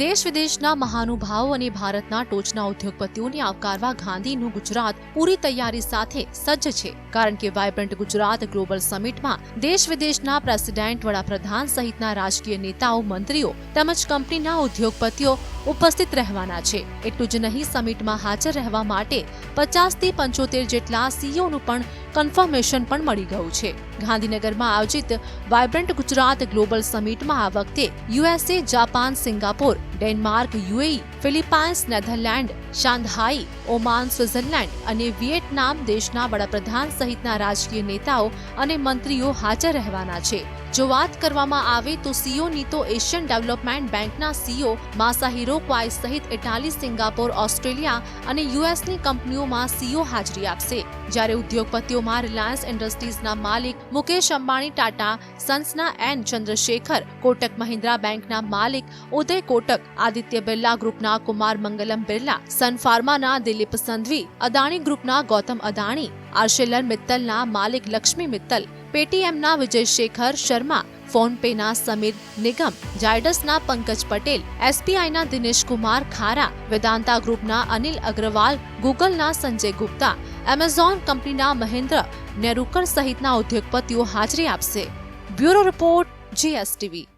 દેશ વિદેશના મહાનુભાવો અને ભારતના ટોચના ઉદ્યોગપતિઓને આવકારવા ગાંધીનું ગુજરાત પૂરી તૈયારી સાથે સજ્જ છે. કારણ કે વાયબ્રન્ટ ગુજરાત ગ્લોબલ સમિટમાં દેશ વિદેશના પ્રેસિડેન્ટ, વડાપ્રધાન સહિતના રાજકીય નેતાઓ, મંત્રીઓ તેમજ કંપનીના ઉદ્યોગપતિઓ ઉપસ્થિત રહેવાના છે. એટલું જ નહીં, સમિટમાં હાજર રહેવા માટે પચાસથી પંચોતેર જેટલા સીઈઓનું પણ કન્ફર્મેશન પણ મળી ગયું છે. ગાંધીનગરમાં આયોજિત વાયબ્રન્ટ ગુજરાત ગ્લોબલ સમિટમાં આ વખતે USA, Japan, Singapore, Denmark, UAE, Philippines, Netherland, Shanghai, Oman, Switzerland અને વિયેટનામ દેશના વડાપ્રધાન સહિતના રાજકીય નેતાઓ અને મંત્રીઓ હાજર રહેવાના છે. જો વાત કરવામાં આવે તો સીઓની તો એશિયન ડેવલપમેન્ટ બેંકના સીઓ માસાહિરો ક્વાઈ સહિત ઇટાલી, સિંગાપોર, ઓસ્ટ્રેલિયા અને યુએસની કંપનીઓમાં સીઓ હાજરી આપશે. જ્યારે ઉદ્યોગપતિઓમાં રિલાયન્સ ઇન્ડસ્ટ્રીઝના માલિક મુકેશ અંબાણી ટાટા, સન્સના એન ચંદ્રશેખર, કોટક મહિન્દ્રા બેંકના માલિક ઉદય કોટક, આદિત્ય બિરલા ગ્રુપના કુમાર મંગલમ બિરલા, સન ફાર્માના દિલીપ સંધવી, અદાણી ગ્રુપના ગૌતમ અદાણી આર્શેલર મિત્તલના માલિક લક્ષ્મી મિત્તલ, પેટીએમના વિજય શેખર શર્મા ફોન પેના સમીર નિગમ જાયડસના પંકજ પટેલ, એસબીઆઈના દિનેશ કુમાર ખારા, વેદાંતા ગ્રુપના અનિલ અગ્રવાલ, ગૂગલના સંજય ગુપ્તા, એમેઝોન કંપનીના મહેન્દ્ર નેરુકર સહિતના ઉદ્યોગપતિઓ હાજરી આપશે. Bureau report, GSTV.